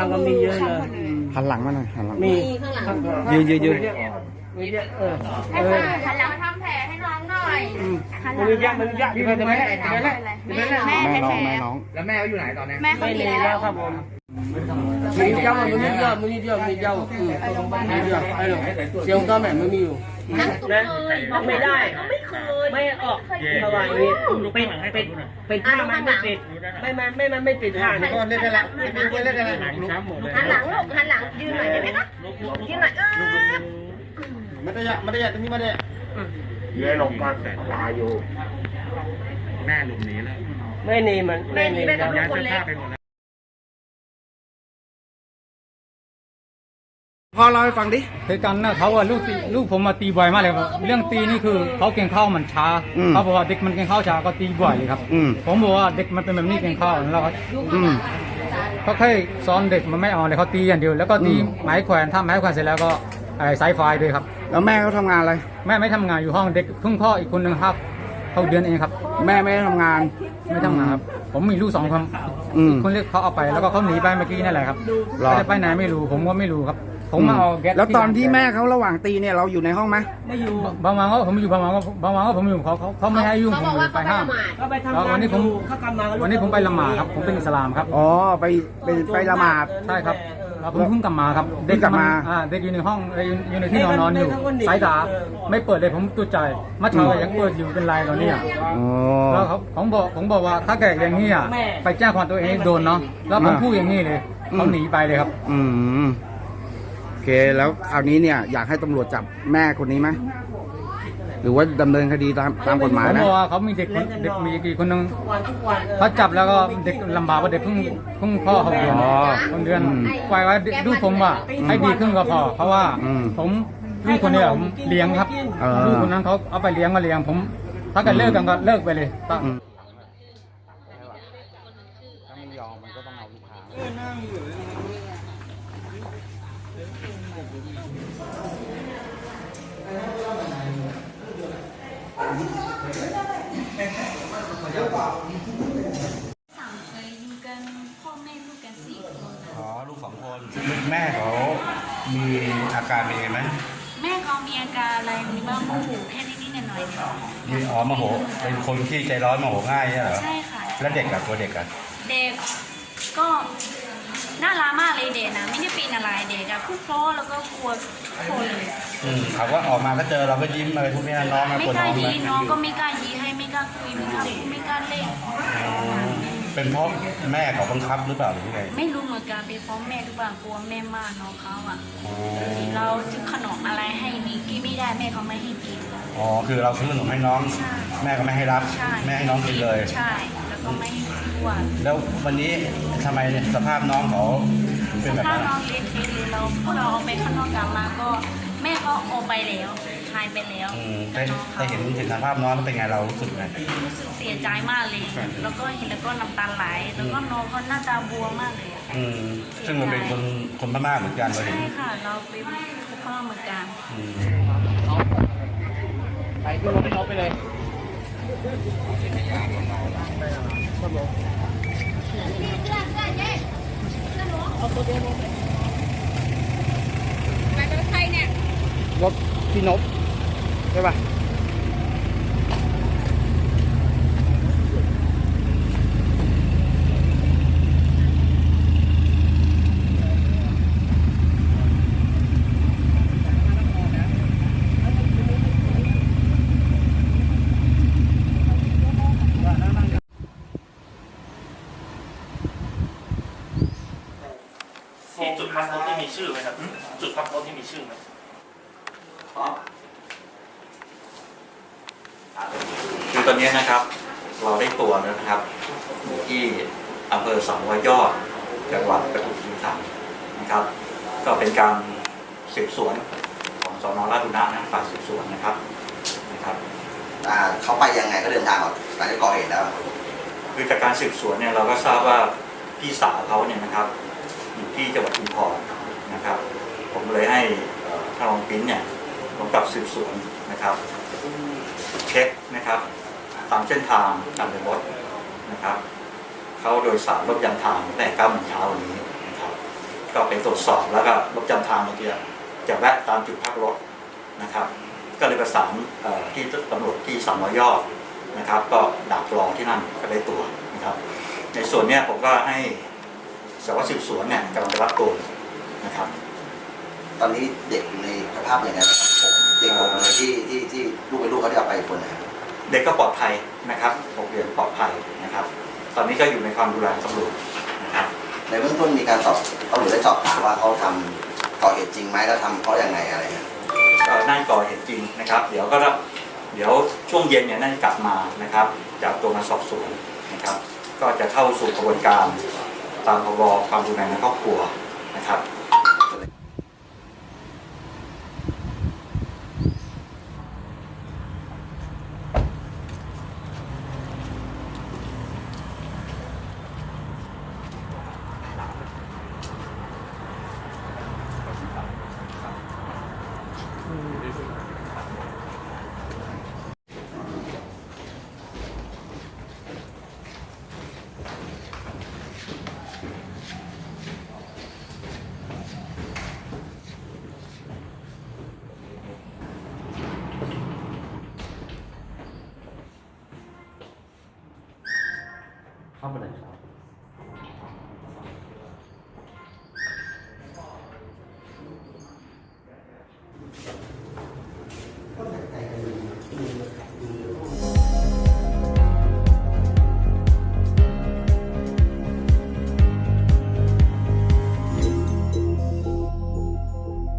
างก็มีเยอะเลยอืมหันหลังมาหน่อยหันหลัง มีข้างหลัง ยืนยืนยืน มีเยอะเออให้เอป้าอหันหลังมาทำแผลให้น้องหน่อยอืมมันมีเยอะมันมีเยอะที่ไปแต่ไม่ได้แต่ไม่ได้แต่ไม่ได้แม่แม่น้องแม่น้องแล้วแม่เขาอยู่ไหนตอนนี้แม่เขาไม่ดีมีแล้แล้ววครับผมมีเจ้ามันมีเยอะมันมีเยอะมีเจ้าอืมมีเยอะไอ้หนูเสียงก็แม่ไม่มีอยู่ นั่งตุ๊กนะเลยไม่ได้ ไม่เคยไม่ออกเพราะว่านี่เป็นเป็นเป็นผ้ามันไม่ติดไม่มันไม่มันไม่ติดผ้านี่ก็เล่นได้แล้วเล่นได้เล่นได้แล้วหันหลังลูกหันหลังยืนหน่อยได้ไหมคะยืนหน่อยเออไม่ได้ยะไม่ได้ยะตรงนี้ไม่ได้ยะเลื้อยลงก้อนแสนตายอยู่แม่หลุมหนีแล้วไม่หนีมันแม่หนีไปกับลูย้ากยคนเสื้อเล็ผ้าก พ่อเล่าให้ฟังดิเหตุการณ์น่ะเขาว่าลูกตีลูกผมมาตีบ่อยมากเลยครับเรื่องตีนี่คือเขาเก่งข้าวมันช้าอืมเขาบอกว่าเด็กมันเก่งข้าวช้าก็ตีบ่อยเลยครับอืม ผมบอกว่าเด็กมันเป็นแบบนี้เก่งข้าวแล้วเขาอืม เขาแค่สอนเด็กมันไม่เอาเลยเขาตีอย่างเดียวแล้วก็ตีอืม ไม้แขวนถ้าไม้แขวนเสร็จแล้วก็ไอ้สายไฟด้วยครับแล้วแม่เขาทำงานอะไร แม่ไม่ทำงานอยู่ห้องเด็กเพิ่งพ่ออีกคนหนึ่งครับเขาเดือนเองครับ แม่ไม่ได้ทำงาน ไม่ทำงานครับผมมีลูกสองคนอืมคนเล็กเขาเอาไปแล้วก็เขาหนีไปเมื่อกี้นั่นแหละครับหรอ เขาจะไปไหนไม่รู้ผมก็ไม่รู้ครับ ผมมาเอาแก๊สแล้วตอนที่แม่เขาระหว่างตีเนี่ยเราอยู่ในห้องไหมไม่อยู่บางวันก็ผมอยู่บางวันก็บางวันก็ผมอยู่เขาเขาเขาไม่ให้ยุ่งเขาผมบอกว่าไปเขาไปห้ามละหมาดก็ไปทำแล้วงาวันนนี้ผมเขากลับมาก็วันนี้ผมไปละหมาดครับ ผมเป็นอิสลามครับอ๋อไปไปไปละหมาดใช่ครับแล้วผมเพิ่งกลับมาครับเพิ่งกลับมาอ่าเด็กอยู่ในห้องเอ่ออยู่อยู่ในที่นอนนอนอยู่สายตาไม่เปิดเลยผมตัวใจเมื่อเช้ายังเปิดอยู่เป็นไรตอนนี้อะอ๋อแล้วเขาผมบอกผมบอกว่าถ้าแกอย่างนี้อะไปแจ้งความตัวเองโดนเนาะแล้วผมอ่าพูดอย่างนี้เลยเขาหนีไปเลยครับ อืมโอ เคแล้วคราวนี้เนี่ยอยากให้ตำรวจจับแม่คนนี้ไหมหรือว่าดำเนินคดีตามตามกฎหมายผมนะบอกว่าเขามีเด็กคนเด็กมีกี่คนนึงทุกวันทุกวันออเขาจับแล้วก็เด็กลำบากเพราะเด็กเพิ่งเพิ่งพ่อเขาเดือนอ๋อคนเดือนปล่อยไว้ดูผมว่าให้ดีขึ้นก็พอเพราะว่าอืมผมลูกคนเนี้ผมเลี้ยงครับเออลูกคนนั้นเขาเอาไปเลี้ยงก็เลี้ยงผม ถ้าเกิดเลิกกันก็เลิกไปเลย อืม สามเคยอยู่กันพ่อแม่ลูกกันสี่คนอ๋อลูกสองคนแม่เขามีอาการเป็นไงไหมแม่เขามีอาการอะไรมีบ้างโมโหแค่นิดๆหน่อยๆเนี่ยมีอ๋อโมโหเป็นคนที่ใจร้อนโมโหง่ายเนี่ยเหรอใช่ค่ะ แล้วเด็กกับตัวเด็กอะเด็กก็ น่ารักมากเลยเด็กนะ ไม่ได้เป็นอะไรเด็กอะพูดเพราะแล้วก็กลัวทุกคนเลยอืมเขาก็ออกมาก็เจอเราก็ยิ้มอะไรพวกนี้นะน้องนะไม่ตัวกล้าน้องยีนะน้องก็ไม่กล้ายีให้ไม่กล้าคุยไม่กล้าพูดไม่กล้าเล่นเป็นเพราะแม่เขาบังคับหรือเปล่าหรือไงไม่รู้เหมือนกันเป็นเพราะแม่หรือเปล่ากลัวแม่มากน้องเขาอะอ๋อเราซื้อขนมอะไรให้นี่กินไม่ได้แม่เขาไม่ให้กิน อ๋อคือเราซื้อขนมให้น้อง ใช่ แม่ก็ไม่ให้รับ ใช่แม่ให้น้องกินเลย ใช่แล้ว ก็ไม่ให้อ้วนแล้ววันนี้ทำไมเนี่ยสภาพน้องเขาเป็นแบบถ้านั้นน้ออะงเล็กๆเลยเราพวกเราเอาไปข้างนอกกลับมาก็แม่เขาโอาไปแล้วหายไปแล้วอืมได้น้องเขาได้เห็นเห็นสภาพน้องแล้วเป็นไงเรารู้สึกไงรู้สึกเสียใจมากเลย แล้วก็เห็นแล้วก็น้ำตาไหลแล้วก็น้องเขาหน้าตาบวมมากเลยอะอืมซึ่งมันเป็นคนคนพม่าเหมือนกันเราเห็ใช่นค่ะ เราเป็นพ่อเหมือนกัน อืม ไปขึ้นรถเขาไปเลย รถพี่นบใช่ป่ะ พักรถที่มีชื่อไหมครับ จุดพักรถที่มีชื่อไหมคือตอนนี้นะครับ เราได้ตัวแล้วนะครับอยู่ที่อำเภอสองร้อยยอดจังหวัดประจวบคีรีขันธ์นะครับ ก็เป็นการสืบสวนของสนราชบุรณะนะฝ่ายสืบสวนนะครับนะครับอ่าเขาไปยังไงก็เดินทางออกหลังจากก่อเหตุแล้ว คือจากการสืบสวนเนี่ยเราก็ทราบว่าพี่สาวเขาเนี่ยนะครับอยู่ ที่จังหวัดชุมพรนะครับ ผมเลยให้ท่านรองปิ้นเนี่ยลงกับสืบสวนนะครับ เช็คนะครับ ตามเส้นทางการเดินรถนะครับเขาโดยสารรถยานทางตั้งแต่9โมงเช้าวันนี้นะครับ ก็ไปตรวจสอบแล้วก็รถจำทางเมื่อกี้จะแวะตามจุดพักรถนะครับ ก็เลยประสานที่ตำรวจที่สามร้อยยอดนะครับ ก็ดักรอที่นั่นก็ได้ตัวนะครับ ในส่วนเนี้ยผมก็ให้ สารวัตรสืบสวนเนี่ยกำลังจะรับตัวนะครับตอนนี้เด็กอยู่ในสภาพยังไงครับผมเด็กผมเลยที่ที่ที่ลูกเป็นลูกเขาที่เอาไปคนนะครับเด็กก็ปลอดภัยนะครับโรงเรียนปลอดภัยนะครับ ตอนนี้ก็อยู่ในความดูแลของตำรวจนะครับในเบื้องต้นมีการสอบตำรวจได้สอบถามว่าเขาทำก่อเหตุจริงไหมแล้วทำเพราะยังไงอะไรเงี้ยก็น่าจะก่อเหตุจริงนะครับ เดี๋ยวก็รับเดี๋ยวช่วงเย็นเนี่ยน่าจะกลับมานะครับจากตัวมาสอบสวนนะครับ ก็จะเข้าสู่กระบวนการ ตามพรบความดูแลในครอบครัวนะครับ 他不能上。